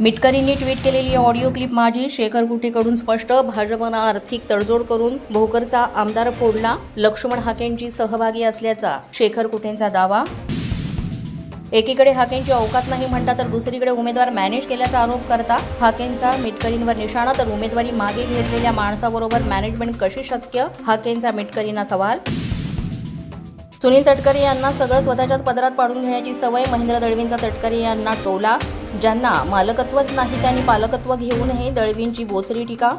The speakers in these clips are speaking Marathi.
मिटकरींनी ट्विट केलेली ऑडिओ क्लिप माझी शेखर कुटेकडून स्पष्ट. भाजपनं आर्थिक तडजोड करून भोकरचा आमदार फोडला. लक्ष्मण हाकेंची सहभागी असल्याचा शेखर कुटेंचा दावा. एकीकडे हाकेंची अवकात नाही म्हणता तर दुसरीकडे उमेदवार मॅनेज केल्याचा आरोप करता. हाकेंचा मिटकरींवर निशाणा तर उमेदवारी मागे घेतलेल्या माणसाबरोबर मॅनेजमेंट कशी शक्य? हाकेंचा मिटकरींना सवाल. सुनील तटकरे यांना सगळं स्वतःच्याच पदरात पाडून घेण्याची सवय. महेंद्र दळवींचा तटकरे यांना टोला. ज्यांना मालकत्वच नाही त्यांनी पालकत्व घेऊ नये दळवींची बोचरी टीका?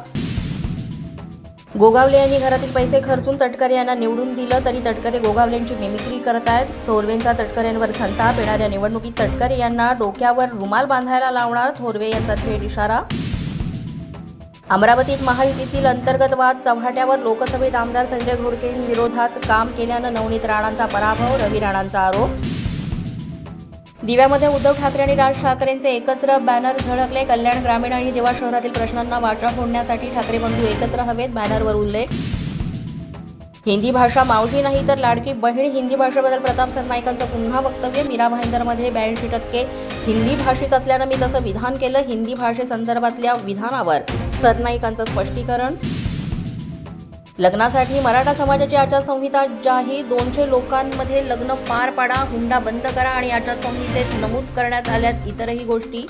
गोगावले यांनी घरातील पैसे खर्चून तटकरे यांना निवडून दिलं तरी तटकरे गोगावलेंची मिमिक्री करत आहेत थोरवेंचा तटकरेंवर संताप येणाऱ्या निवडणुकीत तटकरे यांना डोक्यावर रुमाल बांधायला लावणार थोरवे यांचा थेट इशारा? अमरावतीत महायुतीतील अंतर्गत वाद चव्हाट्यावर लोकसभेत आमदार संजय घोडकेंविरोधात काम केल्यानं नवनीत राणांचा पराभव रवी राणांचा आरोप? दिव्यामध्ये उद्धव ठाकरे आणि राज ठाकरेंचे एकत्र बॅनर झळकले. कल्याण ग्रामीण आणि देवा शहरातील प्रश्नांना वाचा फोडण्यासाठी ठाकरे बंधू एकत्र हवेत बॅनरवर उल्लेख. हिंदी भाषा मावशी नाही तर लाडकी बहीण. हिंदी भाषेबद्दल प्रताप सरनाईकांचं पुन्हा वक्तव्य मीरा भाईंदरमध्ये ब्याऐंशी टक्के. हिंदी भाषिक असल्यानं मी तसं विधान केलं हिंदी भाषेसंदर्भातल्या विधानावर. सरनाईकांचं स्पष्टीकरण. लग्नासाठी मराठा समाजाची आचारसंहिता जाही दोनशे लोकांमध्ये लग्न पार पाडा हुंडा बंद करा आणि आचारसंहितेत नमूद करण्यात आल्यात इतरही गोष्टी.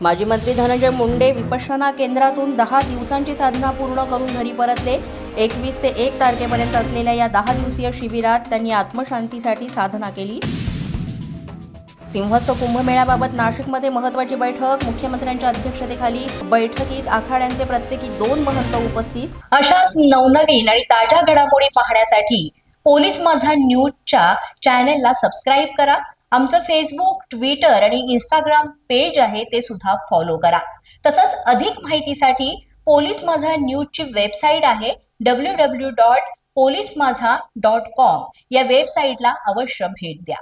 माजी मंत्री धनंजय मुंडे विपश्यना केंद्रातून दहा दिवसांची साधना पूर्ण करून घरी परतले. एकवीस ते एक तारखेपर्यंत असलेल्या या दहा दिवसीय शिबिरात त्यांनी आत्मशांतीसाठी साधना केली. सिंहस्थ कुंभमेळ्याबाबत नाशिकमध्ये महत्वाची बैठक. मुख्यमंत्र्यांच्या अध्यक्षतेखाली बैठकीत आखाड्यांचे प्रत्येकी दोन महंत उपस्थित. अशाच नवनवीन आणि ताज्या घडामोडी पाहण्यासाठी पोलीस माझा न्यूजच्या चॅनेलला सबस्क्राईब करा. आमचं फेसबुक ट्विटर आणि इंस्टाग्राम पेज आहे ते सुद्धा फॉलो करा. तसंच अधिक माहितीसाठी पोलीस माझा न्यूजची वेबसाईट आहे W W dot police Majha dot com. या वेबसाईटला अवश्य भेट द्या.